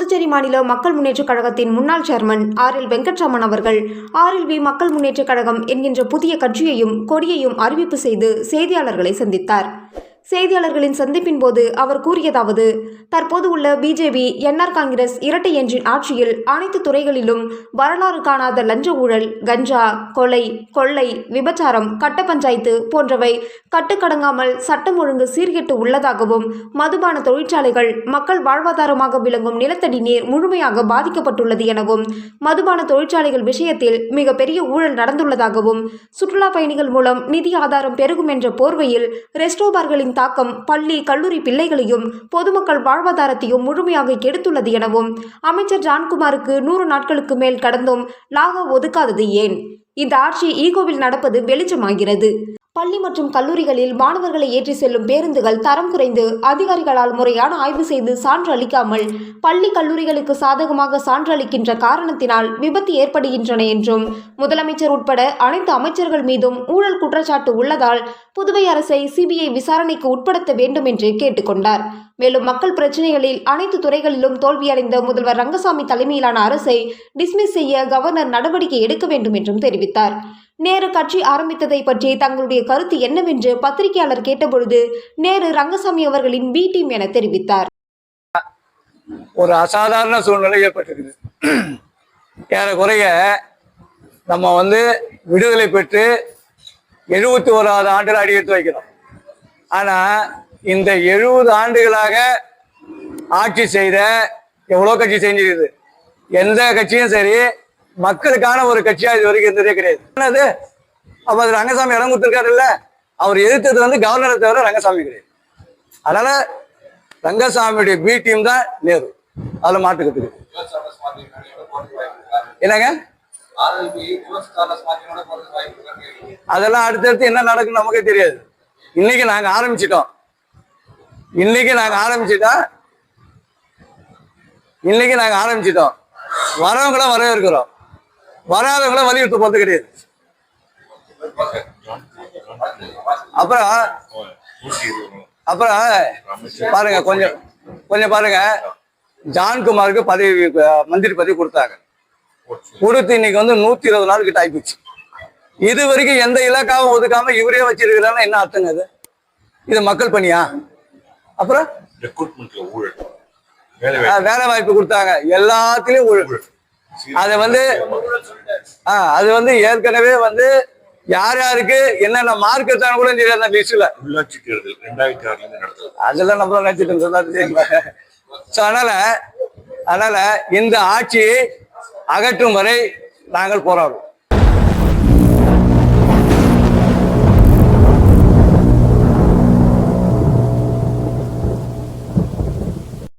புதுச்சேரி மாநில மக்கள் முன்னேற்றக் கழகத்தின் முன்னாள் சேர்மன் ஆர் எல் வெங்கட்ராமன் அவர்கள் ஆர்எல்வி மக்கள் முன்னேற்றக் கழகம் என்கின்ற புதிய கட்சியையும் கொடியையும் அறிவிப்பு செய்து செய்தியாளர்களை சந்தித்தார். செய்தியாளர்களின் சந்திப்பின் போது அவர் கூறியதாவது தற்போது உள்ள பிஜேபி என்ஆர் காங்கிரஸ் இரட்டை என்ஜின் ஆட்சியில் அனைத்து துறைகளிலும் வரலாறு காணாத லஞ்ச ஊழல் கஞ்சா கொலை கொள்ளை விபச்சாரம் கட்ட பஞ்சாயத்து போன்றவை கட்டுக்கடங்காமல் சட்டம் ஒழுங்கு சீர்கெட்டு உள்ளதாகவும் மதுபான தொழிற்சாலைகள் மக்கள் வாழ்வாதாரமாக விளங்கும் நிலத்தடி நீர் முழுமையாக பாதிக்கப்பட்டுள்ளது எனவும் மதுபான தொழிற்சாலைகள் விஷயத்தில் மிகப்பெரிய ஊழல் நடந்துள்ளதாகவும் சுற்றுலா பயணிகள் மூலம் நிதி ஆதாரம் பெருகும் என்ற போர்வையில் ரெஸ்டோபார்களின் பார்களின் தாக்கம் பள்ளி கல்லூரி பிள்ளைகளையும் பொதுமக்கள் வாழ்வாதாரத்தையும் முழுமையாக கெடுத்துள்ளது எனவும் அமைச்சர் ஜான்குமாருக்கு நூறு நாட்களுக்கு மேல் கடந்தும் லாகா ஒதுக்காதது ஏன்? இந்த ஆட்சி ஈகோவில் நடப்பது வெளிச்சமாகிறது. பள்ளி மற்றும் கல்லூரிகளில் மாணவர்களை ஏற்றி செல்லும் பேருந்துகள் தரம் குறைந்து அதிகாரிகளால் முறையான ஆய்வு செய்து சான்று அளிக்காமல் பள்ளி கல்லூரிகளுக்கு சாதகமாக சான்று அளிக்கின்ற காரணத்தினால் விபத்து ஏற்படுகின்றன என்றும் முதலமைச்சர் உட்பட அனைத்து அமைச்சர்கள் மீதும் ஊழல் குற்றச்சாட்டு உள்ளதால் புதுவை அரசை சிபிஐ விசாரணைக்கு உட்படுத்த வேண்டும் என்று கேட்டுக்கொண்டார் மேலும் மக்கள் பிரச்சனைகளில் அனைத்து துறைகளிலும் தோல்வியடைந்த முதல்வர் ரங்கசாமி தலைமையிலான அரசை டிஸ்மிஸ் செய்ய கவர்னர் நடவடிக்கை எடுக்க வேண்டும் என்றும் தெரிவித்தார். நேரு கட்சி ஆரம்பித்ததை பற்றி தங்களுடைய கருத்து என்னவென்று பத்திரிகையாளர் கேட்டபொழுது நேரு ரங்கசாமி அவர்களின் பி டீம் என தெரிவித்தார். ஒரு அசாதாரண சூழ்நிலை ஏற்பட்டிருக்குது. ஏறக்குறைய நம்ம வந்து விடுதலை பெற்று எழுபத்தி ஓராவது ஆண்டில் அடி எடுத்து வைக்கிறோம். ஆனா இந்த எழுபது ஆண்டுகளாக ஆட்சி செய்த எவ்வளோ கட்சி செஞ்சிருக்குது? எந்த கட்சியும் சரி மக்களுக்கான ஒரு கட்சியா இது வரைக்கும் இருந்ததே கிடையாது. என்னது? அப்ப அது ரங்கசாமி இடம் கொடுத்துருக்காரு இல்ல அவர் எதிர்த்தது வந்து கவர்னரை தவிர ரங்கசாமி கிடையாது. அதனால ரங்கசாமியுடைய பி டீம் தான் நேரு. அதுல மாட்டுக்கிறதுக்கு என்னங்க? அதெல்லாம் அடுத்தடுத்து என்ன நடக்கும் நமக்கே தெரியாது. இன்னைக்கு நாங்க ஆரம்பிச்சிட்டோம். இன்னைக்கு நாங்க ஆரம்பிச்சிட்டா இன்னைக்கு நாங்க ஆரம்பிச்சிட்டோம். வரவங்கள வரவேற்கிறோம். வராதவங்கள வலியுறுத்த போறது கிடையாது. அப்புறம் அப்புறம் பாருங்க கொஞ்சம் கொஞ்சம் பாருங்க. ஜான்குமாருக்கு பதவி மந்திரி பதவி கொடுத்தாங்க. கொடுத்து இன்னைக்கு வந்து நூத்தி இருபது நாள் கிட்ட ஆயிப்போச்சு. இது வரைக்கும் எந்த இலாக்காவும் ஒதுக்காம இவரே வச்சிருக்கிறாருன்னா என்ன அர்த்தங்க அது இது மக்கள் பணியா? அப்புறம்? வேலை வாய்ப்பு கொடுத்தாங்க. எல்லாத்துலயும் ஊழல். அதை வந்து ஆ அது வந்து ஏற்கனவே வந்து யார் யாருக்கு என்னென்ன மார்க் எடுத்தாங்க கூட தெரியாது அந்த லிஸ்ட்ல அதெல்லாம் நம்மள நினைச்சிட்டு இருந்ததா ஸோ அதனால அதனால இந்த ஆட்சியை அகற்றும் வரை நாங்கள் போராடுவோம்.